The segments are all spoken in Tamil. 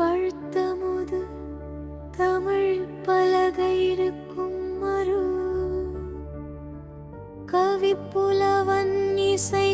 பழுத்தமுது தமிழ் பலகை இருக்கும் மறு. கவி புலவன் இசை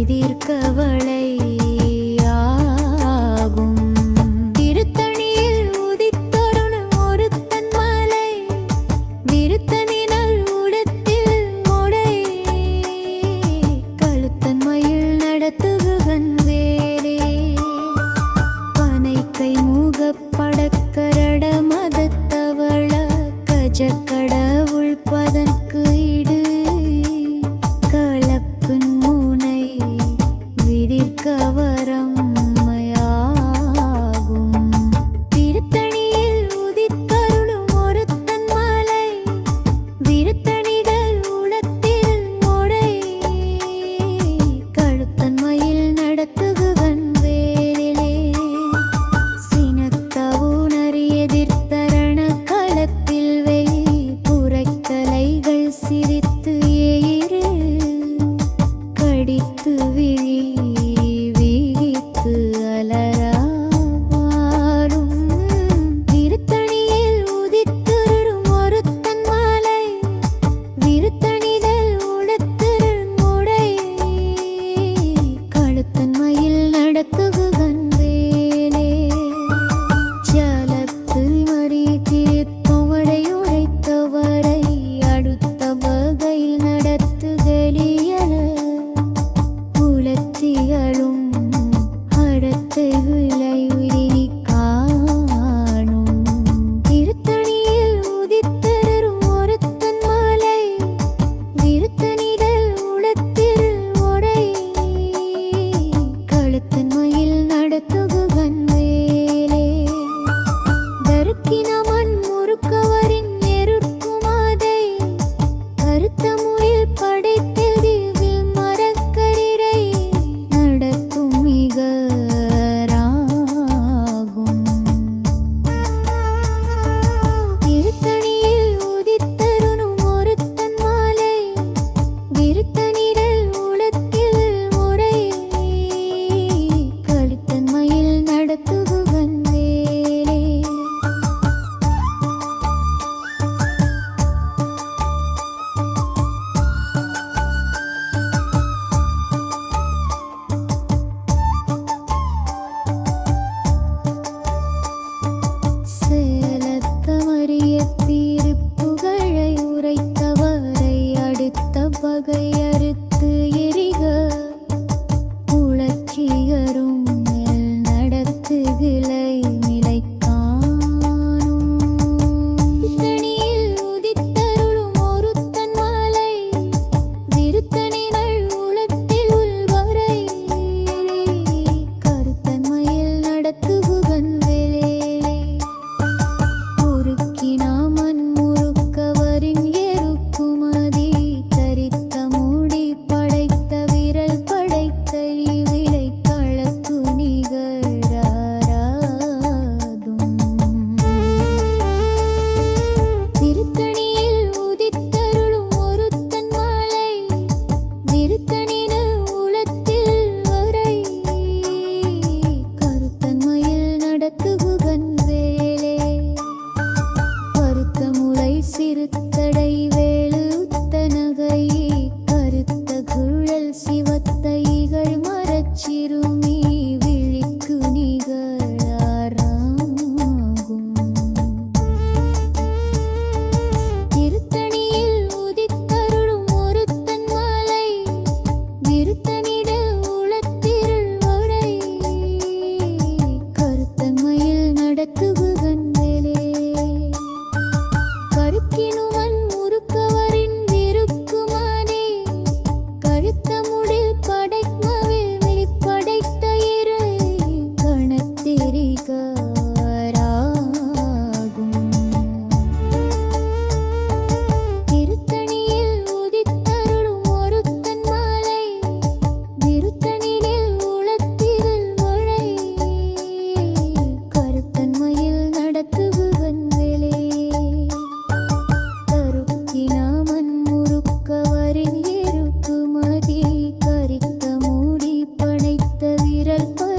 விதிர்க்கவளை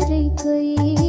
யாரை கை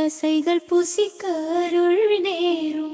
தசைகள் புசிக்க அருள் நேரும்.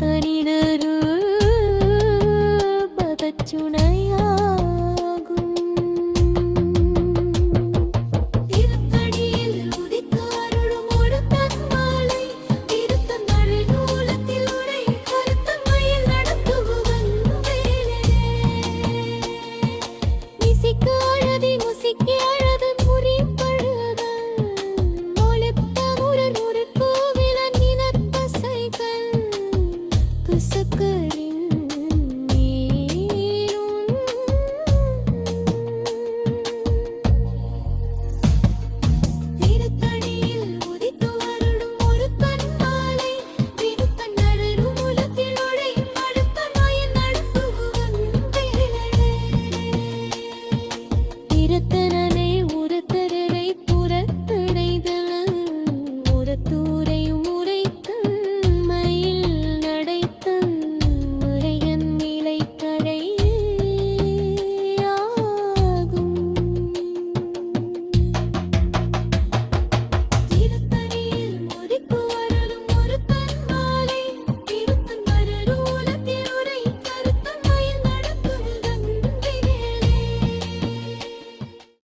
たりるる